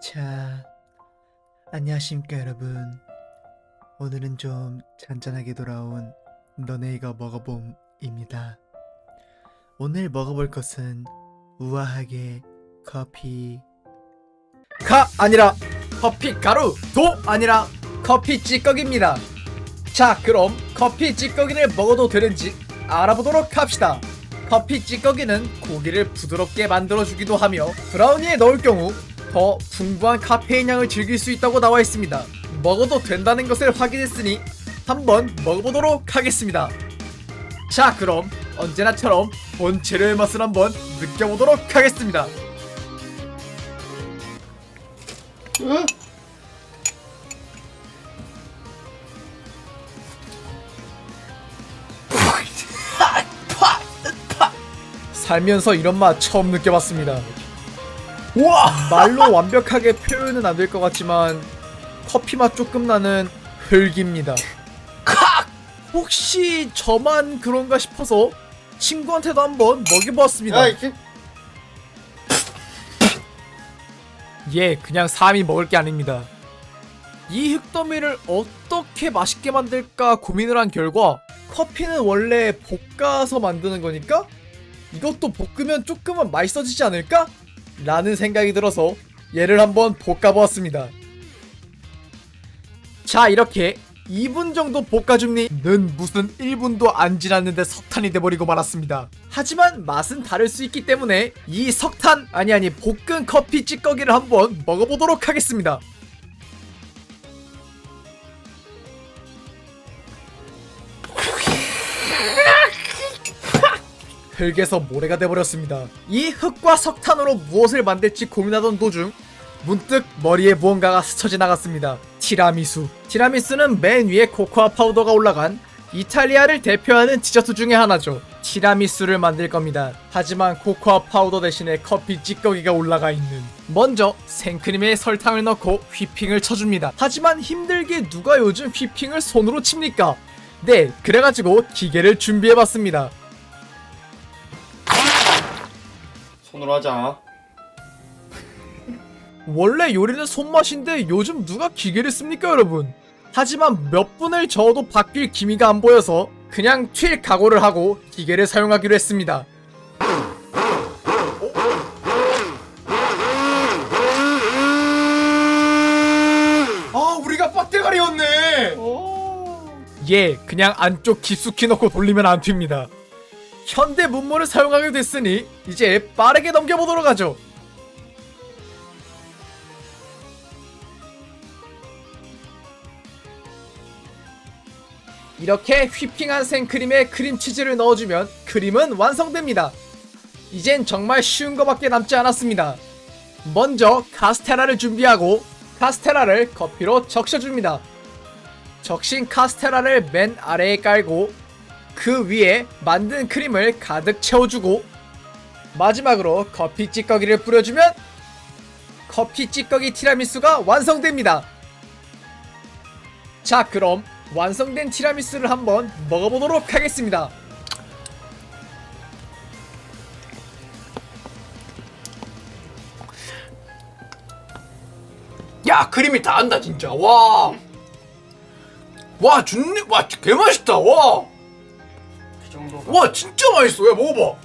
자, 안녕하십니까 여러분. 오늘은 좀 잔잔하게 돌아온 너네 이거 먹어봄입니다. 오늘 먹어볼 것은 우아하게 커피 가 아니라 커피 가루 도 아니라 커피 찌꺼기입니다. 자 그럼 커피 찌꺼기를 먹어도 되는지 알아보도록 합시다. 커피 찌꺼기는 고기를 부드럽게 만들어주기도 하며 브라우니에 넣을 경우 더 풍부한 카페인 향을 즐길 수 있다고 나와 있습니다. 먹어도 된다는 것을 확인했으니 한번 먹어보도록 하겠습니다. 자 그럼 언제나처럼 본 재료의 맛을 한번 느껴보도록 하겠습니다. 살면서 이런 맛 처음 느껴봤습니다. 우와! 말로 완벽하게 표현은 안 될 것 같지만 커피 맛 조금 나는 흙입니다. 혹시 저만 그런가 싶어서 친구한테도 한번 먹여보았습니다. 예, 그냥 사람이 먹을 게 아닙니다. 이 흙더미를 어떻게 맛있게 만들까 고민을 한 결과 커피는 원래 볶아서 만드는 거니까 이것도 볶으면 조금은 맛있어지지 않을까? 라는 생각이 들어서 얘를 한번 볶아보았습니다. 자 이렇게 2분 정도 볶아줍니는 무슨 1분도 안 지났는데 석탄이 돼버리고 말았습니다. 하지만 맛은 다를 수 있기 때문에 이 석탄 아니 아니 볶은 커피 찌꺼기를 한번 먹어보도록 하겠습니다. 흙에서 모래가 돼버렸습니다. 이 흙과 석탄으로 무엇을 만들지 고민하던 도중 문득 머리에 무언가가 스쳐 지나갔습니다. 티라미수. 티라미수는 맨 위에 코코아 파우더가 올라간 이탈리아를 대표하는 디저트 중에 하나죠. 티라미수를 만들 겁니다. 하지만 코코아 파우더 대신에 커피 찌꺼기가 올라가 있는. 먼저 생크림에 설탕을 넣고 휘핑을 쳐줍니다. 하지만 힘들게 누가 요즘 휘핑을 손으로 칩니까? 네, 그래가지고 기계를 준비해봤습니다. 손으로 하자. 원래 요리는 손맛인데 요즘 누가 기계를 씁니까 여러분? 하지만 몇 분을 저어도 바뀔 기미가 안 보여서 그냥 튈 각오를 하고 기계를 사용하기로 했습니다. 아, 우리가 빡대가리였네. 예, 그냥 안쪽 깊숙이 넣고 돌리면 안 튑니다. 현대 문물을 사용하게 됐으니 이제 빠르게 넘겨보도록 하죠. 이렇게 휘핑한 생크림에 크림치즈를 넣어주면 크림은 완성됩니다. 이젠 정말 쉬운 거밖에 남지 않았습니다. 먼저 카스테라를 준비하고 카스테라를 커피로 적셔줍니다. 적신 카스테라를 맨 아래에 깔고 그 위에 만든 크림을 가득 채워주고 마지막으로 커피 찌꺼기를 뿌려주면 커피 찌꺼기 티라미수가 완성됩니다. 자 그럼 완성된 티라미수를 한번 먹어보도록 하겠습니다. 야, 크림이 다 한다 진짜. 와. 와, 준네. 와, 개 맛있다. 와. 그 정도. 와, 진짜 맛있어. 야, 먹어봐.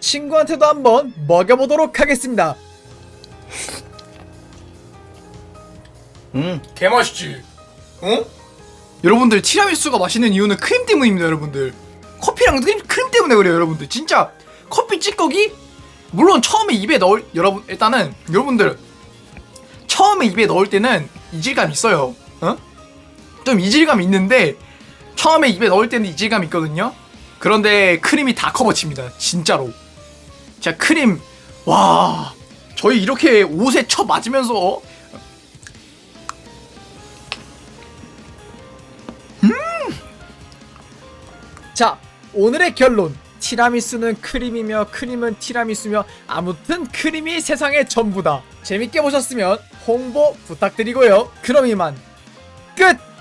친구한테도 한번 먹여보도록 하겠습니다. 음, 개 맛있지. 어? 여러분들 티라미수가 맛있는 이유는 크림 때문입니다, 여러분들. 커피랑 크림, 크림 때문에 그래요, 여러분들. 진짜 커피 찌꺼기 물론 처음에 입에 넣을 여러분 일단은 여러분들 처음에 입에 넣을 때는 이질감 있어요. 어? 좀 이질감 있는데 처음에 입에 넣을 때는 이질감 있거든요. 그런데 크림이 다 커버칩니다. 진짜로. 자, 크림 와. 저희 이렇게 옷에 쳐 맞으면서 자, 오늘의 결론. 티라미수는 크림이며 크림은 티라미수며 아무튼 크림이 세상의 전부다. 재밌게 보셨으면 홍보 부탁드리고요. 그럼 이만 끝!